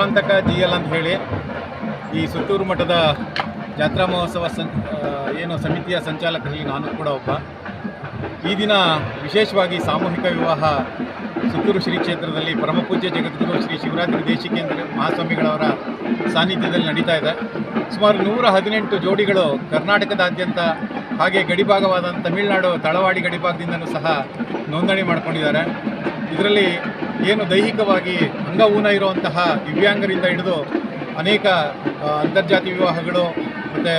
ಆ, Tripurantaka G L ಅಂತ ಹೇಳಿ ಈ ಸುತ್ತೂರು ಮಠದ ಜಾತ್ರಾ ಮಹೋತ್ಸವ ಸಂ ಏನು ಸಮಿತಿಯ ಸಂಚಾಲಕರಲ್ಲಿ ನಾನು ಕೂಡ ಒಬ್ಬ. ಈ ದಿನ ವಿಶೇಷವಾಗಿ ಸಾಮೂಹಿಕ ವಿವಾಹ ಸುತ್ತೂರು ಶ್ರೀ ಕ್ಷೇತ್ರದಲ್ಲಿ ಪರಮಪೂಜ್ಯ ಜಗದ್ಗುರು ಶ್ರೀ ಶಿವರಾತ್ರಿ ದೇಶಿಕೇಂದ್ರ ಮಹಾಸ್ವಾಮಿಗಳವರ ಸಾನ್ನಿಧ್ಯದಲ್ಲಿ ನಡೀತಾ ಇದೆ. ಸುಮಾರು ನೂರ ಹದಿನೆಂಟು ಜೋಡಿಗಳು ಕರ್ನಾಟಕದಾದ್ಯಂತ ಹಾಗೆ ಗಡಿಭಾಗವಾದ ತಮಿಳುನಾಡು ತಳವಾಡಿ ಗಡಿಭಾಗದಿಂದಲೂ ಸಹ ನೋಂದಣಿ ಮಾಡ್ಕೊಂಡಿದ್ದಾರೆ. ಇದರಲ್ಲಿ ಏನು ದೈಹಿಕವಾಗಿ ಅಂಗವೂನ ಇರುವಂತಹ ದಿವ್ಯಾಂಗರಿಂದ ಹಿಡಿದು ಅನೇಕ ಅಂತರ್ಜಾತಿ ವಿವಾಹಗಳು ಮತ್ತು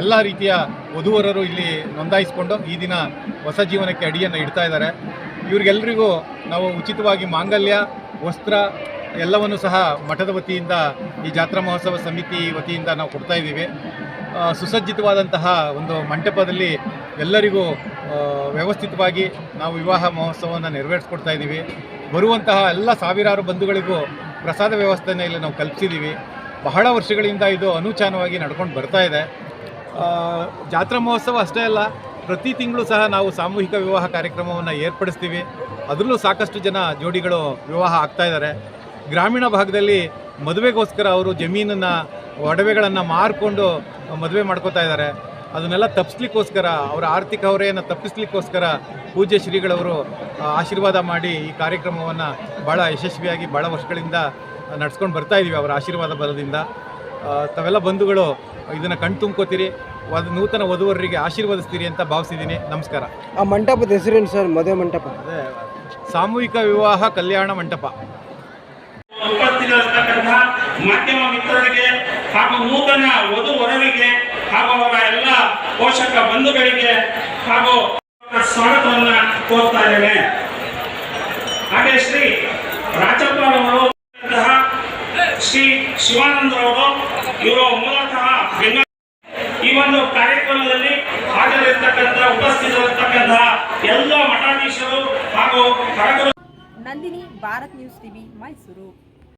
ಎಲ್ಲ ರೀತಿಯ ವಧುವರರು ಇಲ್ಲಿ ನೋಂದಾಯಿಸಿಕೊಂಡು ಈ ದಿನ ಹೊಸ ಜೀವನಕ್ಕೆ ಅಡಿಯನ್ನು ಇಡ್ತಾ ಇದ್ದಾರೆ. ಇವ್ರಿಗೆಲ್ಲರಿಗೂ ನಾವು ಉಚಿತವಾಗಿ ಮಾಂಗಲ್ಯ, ವಸ್ತ್ರ ಎಲ್ಲವನ್ನು ಸಹ ಮಠದ ವತಿಯಿಂದ ಈ ಜಾತ್ರಾ ಮಹೋತ್ಸವ ಸಮಿತಿ ವತಿಯಿಂದ ನಾವು ಕೊಡ್ತಾ ಇದ್ದೀವಿ. ಸುಸಜ್ಜಿತವಾದಂತಹ ಒಂದು ಮಂಟಪದಲ್ಲಿ ಎಲ್ಲರಿಗೂ ವ್ಯವಸ್ಥಿತವಾಗಿ ನಾವು ವಿವಾಹ ಮಹೋತ್ಸವವನ್ನು ನೆರವೇರಿಸ್ಕೊಡ್ತಾ ಇದ್ದೀವಿ. ಬರುವಂತಹ ಎಲ್ಲ ಸಾವಿರಾರು ಬಂಧುಗಳಿಗೂ ಪ್ರಸಾದ ವ್ಯವಸ್ಥೆನ ಇಲ್ಲಿ ನಾವು ಕಲ್ಪಿಸಿದ್ದೀವಿ. ಬಹಳ ವರ್ಷಗಳಿಂದ ಇದು ಅನುಚಾನವಾಗಿ ನಡ್ಕೊಂಡು ಬರ್ತಾ ಇದೆ. ಜಾತ್ರಾ ಮಹೋತ್ಸವ ಅಷ್ಟೇ ಅಲ್ಲ, ಪ್ರತಿ ತಿಂಗಳು ಸಹ ನಾವು ಸಾಮೂಹಿಕ ವಿವಾಹ ಕಾರ್ಯಕ್ರಮವನ್ನು ಏರ್ಪಡಿಸ್ತೀವಿ. ಅದರಲ್ಲೂ ಸಾಕಷ್ಟು ಜನ ಜೋಡಿಗಳು ವಿವಾಹ ಆಗ್ತಾ ಇದ್ದಾರೆ. ಗ್ರಾಮೀಣ ಭಾಗದಲ್ಲಿ ಮದುವೆಗೋಸ್ಕರ ಅವರು ಜಮೀನನ್ನು ಒಡವೆಗಳನ್ನು ಮಾರಿಕೊಂಡು ಮದುವೆ ಮಾಡ್ಕೋತಾ ಇದ್ದಾರೆ. ಅದನ್ನೆಲ್ಲ ತಪ್ಪಿಸ್ಲಿಕ್ಕೋಸ್ಕರ ಅವರ ಆರ್ಥಿಕ ಹೊರೆಯನ್ನು ತಪ್ಪಿಸ್ಲಿಕ್ಕೋಸ್ಕರ ಪೂಜ್ಯ ಶ್ರೀಗಳವರು ಆಶೀರ್ವಾದ ಮಾಡಿ ಈ ಕಾರ್ಯಕ್ರಮವನ್ನು ಭಾಳ ಯಶಸ್ವಿಯಾಗಿ ಭಾಳ ವರ್ಷಗಳಿಂದ ನಡ್ಸ್ಕೊಂಡು ಬರ್ತಾ ಇದ್ದೀವಿ ಅವರ ಆಶೀರ್ವಾದ ಬಲದಿಂದ. ತಾವೆಲ್ಲ ಬಂಧುಗಳು ಇದನ್ನು ಕಣ್ ತುಂಬ್ಕೋತೀರಿ ಅದು ನೂತನ ವಧುವರರಿಗೆ ಆಶೀರ್ವದಿಸ್ತೀರಿ ಅಂತ ಭಾವಿಸಿದ್ದೀನಿ ನಮಸ್ಕಾರ. ಆ ಮಂಟಪದ ಹೆಸರೇನು ಸರ್? ಮದುವೆ ಮಂಟಪ. ಅದೇ ಸಾಮೂಹಿಕ ವಿವಾಹ ಕಲ್ಯಾಣ ಮಂಟಪ. ಮಾಧ್ಯಮ ಮಿತ್ರರಿಗೆ ಹಾಗೂ ನೂತನ ವಧು ವರರಿಗೆ ಹಾಗೂ ಅವರ ಎಲ್ಲ ಪೋಷಕ ಬಂಧುಗಳಿಗೆ ಹಾಗೂ ಸ್ವಾಗತವನ್ನ ಕೋರ್ತಾ ಇದ್ದೇನೆ. ಹಾಗೆ ಶ್ರೀ ರಾಜಪ್ಪನವರು ಶ್ರೀ ಶಿವಾನಂದರವರು, ಇವರು ಮೂಲತಃ ಈ ಒಂದು ಕಾರ್ಯಕ್ರಮದಲ್ಲಿ ಹಾಜರಿರ್ತಕ್ಕಂಥ, ಉಪಸ್ಥಿತರಿರ್ತಕ್ಕಂತಹ ಎಲ್ಲ ಮಠಾಧೀಶರು ಹಾಗೂ ನಂದಿನಿ, ಭಾರತ್ ನ್ಯೂಸ್ ಟಿವಿ, ಮೈಸೂರು.